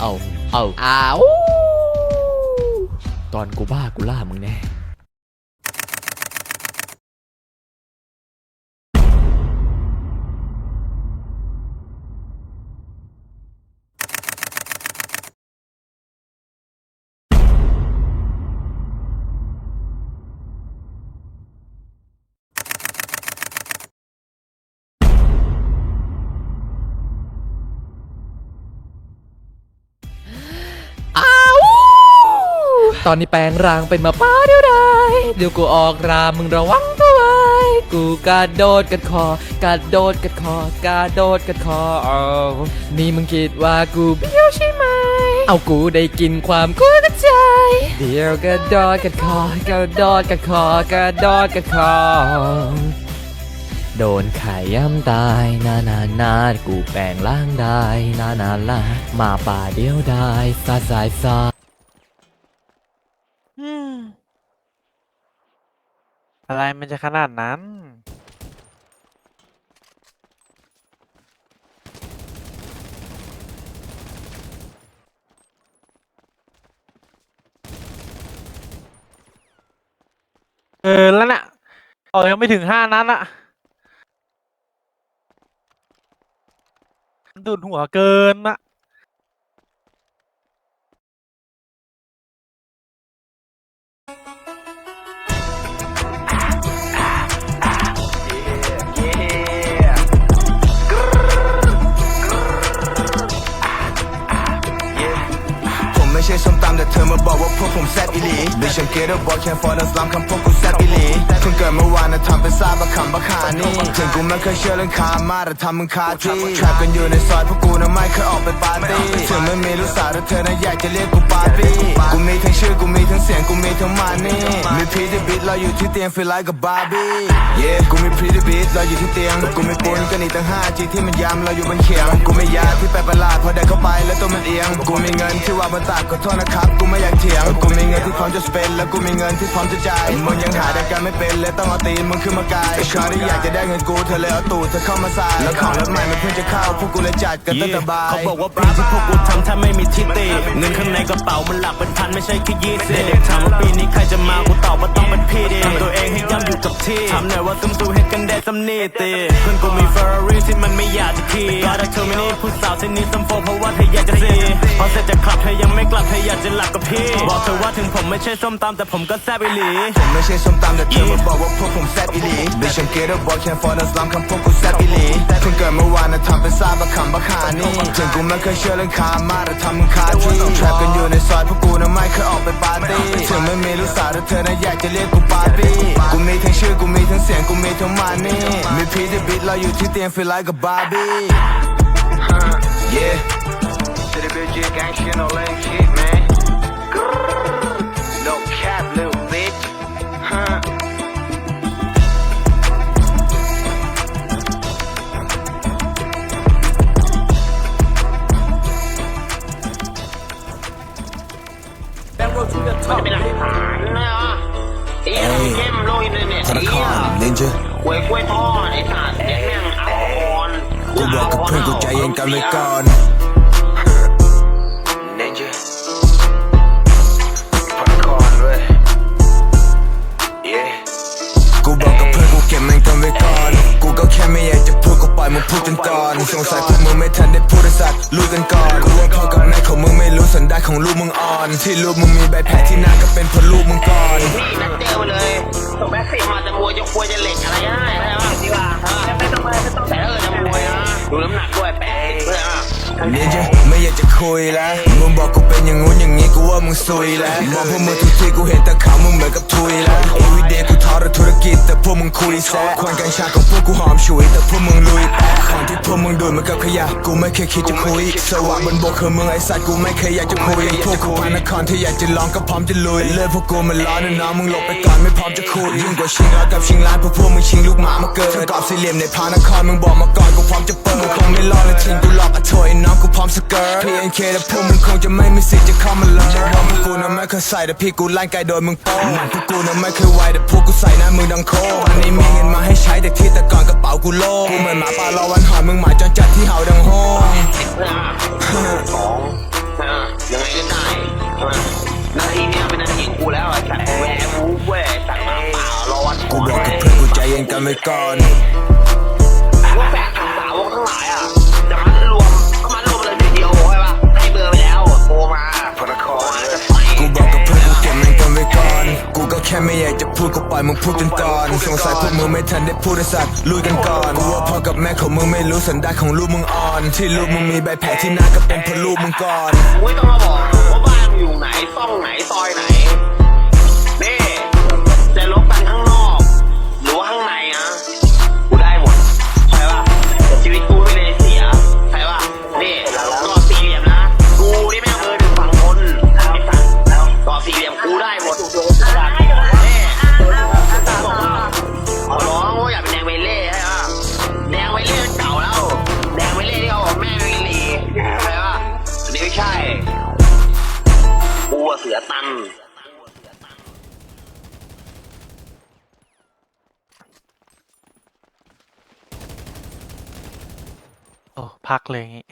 เอาเอาอ้าวตอนกูบ้ากูล่ามึงแน่ ตอนนี้แปลงร่างเป็นมาป้าเดียวได้เดี๋ยวกูออกรามมึงระวังตัวไว้กูกระโดดกัดคอกระโดดกัดคอกระโดดกัดคอเอานี่มึงคิดว่ากูเบี้ยวใช่ไหมเอากูได้กินความกูกระใจเดี๋ยวกระโดดกัดคอกระโดดกัดคอกระโดดกัดคอโดนไข่ย่ำตายนานานากูแปลงร่างได้นานาลามาป่าเดียวได้ซาสายซา อืม อะไรมันจะขนาดนั้น เออแล้วน่ะออกยังไม่ถึงห้านัดอะดุดหัวเกินอะ ไม่ใช่ส้มตำแต่เธอมาบอกว่าพวกผมแซ่บอีหลีดิฉันเกตบอกแค่ฟอร์ดสลัมคำพวกกูแซ่บอีหลีเพิ่งเกิดเมื่อวานนะทำเป็นซาบะคำบะขานี่ถึงกูไม่เคยเชื่อเรื่องคามาแต่ทำมึงคาที่แทรปกันอยู่ในซอยพวกกูนะไม่เคยออกไปปาร์ตี้ถึงไม่มีลูกสาวแต่เธอนะอยากจะเรียกกูปาร์ตี้กูมีทั้งชื่อกูมีทั้งเสียงกูมีทั้งมานี่มีพีทีบิดเราอยู่ที่เตียง feel like a Barbie yeah กูมีพีทีบิดเราอยู่ที่เตียงกูมีปุนกันอีกตั้งห้าจีที่มันยำเราอยู่บนเขียงกูไม่ยาที่แปลกประหลาดพอได้เข้าไปแล้วตัวมันเอียงกูมีเงินที่ว่าบนตากขอโทษนะครับกูไม่อยากเถียงกูมีเงินที่พร้อมจะสเปนแล้วกูมีเงินที่พร้อมจะจ่ายมึงยังหาได้กันไม่เป็นเลยต้องเอาตีนมึงขึ้นมากายไอ้ชอที่อยากจะได้เงินกูเธอเลยเอาตูดเธอเข้ามาใส่แล้วของรถใหม่มันเพิ่งจะเข้าพวกกูเลยจัดกันตั้งแต่บ่ายเขาบอกว่าปีที่พวกกูทำถ้าไม่มีทิฏฐิเงินข้างในกระเป๋ามันหลักเป็นพันไม่ใช่แค่ยี่สิบเด็กถามว่าปีนี้ใครจะมากูตอบว่าต้องเป็นพี่ดิทำตัวเองให้ย่ำอยู่กับที่ทำหน่อยว่าซึมซูเห็นกันได้สำนีตีเพื่อนกูมีเฟอร์รารี่ที่มันไม่อยากจะขี่ก็ได้เธอไม่นี่ผู้สาวที่นี่ซัมโฟเพราะว่าเธออยากจะซีพอ เสร็จจากคลับเธอยังไม่กลับเธออยากจะหลับกับพี่ บอกเธอว่าถึงผมไม่ใช่ส้มตำแต่ผมก็แซ่บอีหลี ผมไม่ใช่ส้มตำแต่เธอมาบอกว่าพวกผมแซ่บอีหลีดิฉันเกตบอกแค่ฟอร์ดสลัมคำพวกกูแซ่บอีหลีเพิ่งเกิดเมื่อวานนะทำเป็นซาบะคำบะขานี่ถึงกูไม่เคยเชื่อเรื่องคามาแต่ทำมึงคาที่แทรปกันอยู่ในซอยพวกกูนะไม่เคยออกไปปาร์ตี้ถึงไม่มีลูกสาวแต่เธอนะอยากจะเรียกกูปาร์ตี้กูมีทั้งชื่อกูมีทั้งเสียงกูมีทั้งมานี่มีพีที่บิดเราอยู่ที่เตียง feel like a Barbie yeah City bitch yeah gang shit no lame shit man no cap little bitch huh มันจะเป็นหลักฐานนะไอ้เหี้ยเข้มโลกอินเทอร์เน็ตธไอ้นาเหี้คายร Ninja หวยกล้วยทอดไอ้สัตว์ไอ้แม่งเอาคอนกูบอกกับเพื่อนกูใจเย็นกันไว้ก่อน อยมึงพูดจนก่อนสงสัยพวกมึงไม่ทันได้พูดไอ้สัตว์รู้กันก่อนกูว่าพ่อกับแม่ของมึงไม่รู้สันดานของลูกมึงอ่อน ที่ลูกมึงมีใบแผลที่หน้าก็เป็นเพราะลูกมึงก่อนนี่นัดเตลไปเลยส่งแบ็คสิมาจะมวยจะควยจะเหล็กอะไรได้อะไรวะดีกว่าไม่ต้องไม่ต้องแต่เออจะมวยนะดูน้ำหนักด้วยแปดสิบเพื่อ เนี่ยจะไม่อยากจะคุยแล้วมึงบอกกูเป็นอย่างงู้นอย่างงี้กูว่ามึงซุยแล้วมองพวกมึงทุกทีกูเห็นแต่ขามึงเหมือนกับทุยแล้ว everyday กูทอดธุรกิจแต่พวกมึงคุยแซ่ควันกัญชาของพวกกูหอมฉุยแต่พวกมึงลุยของที่พวกมึงดูดมือนกับขยะกูไม่เคยคิดจะคุยสว่างบนบกคือมึงไอ้สัตว์กูไม่เคยอยากจะคุยพวกกูพานครที่อยากจะลองก็พร้อมจะลุยเลิกพวกกูมันร้อนนะน้องมึงหลบไปก่อนไม่พร้อมจะคุยยิ่งกว่าชิงร้อยกับชิงล้านเพราะพวกมึงชิงลูกหมามาเกิดกรอบสี่เหลี่ยมในพานครมึงบอกมาก่อนกูพร้อมจะเปิดกูคงไม่รอเลยทิ้งกูหลอกอะโถย น้องกูพร้อมสเกิร์ต PNK และพวกมึงคงจะไม่มีสิทธิ์จะเข้ามาเลยเพวาะมึงกูน่ะไม่เคยใส่แต่พี่กูไล่ไกลโดยมึงโป้หนังพวกกูน่ะไม่เคยไหวแต่พวกกูใส่หน้ามือดังโคตอนนี้มีเงินมาให้ใช้แต่ที่แต่ก่อนกระเป๋ากูโล่กูเหมือนหมาป่ารอวันหอยมึงหมาจนจัดที่เห่าดังโฮยังไงก็ได้นาทีเนี่ยเป็นนาทีองกูแล้วไอ้สัตว์แหวกเว้ยสั่งมาเปล่ารอวันกูบอกกับเพื่อนกูใจเย็นกันไว้ก่อน แค่ไม่อยากจะพูดก็ปล่อยมึงพูดกันก่อนสงสัยพวกมึงไม่ทันได้พูดไอ้สัตว์ลุยกันก่อนกูว่าพ่อกับแม่ของมึงไม่รู้สันดานของลูกมึงอ่อน ที่ลูกมึงมีใบแผลที่หน้าก็เป็นเพราะลูกมึงก่อนไม่ต้องมาบอกว่าบ้านอยู่ไหนซ่องไหนซอยไหน พักเลยอย่างงี้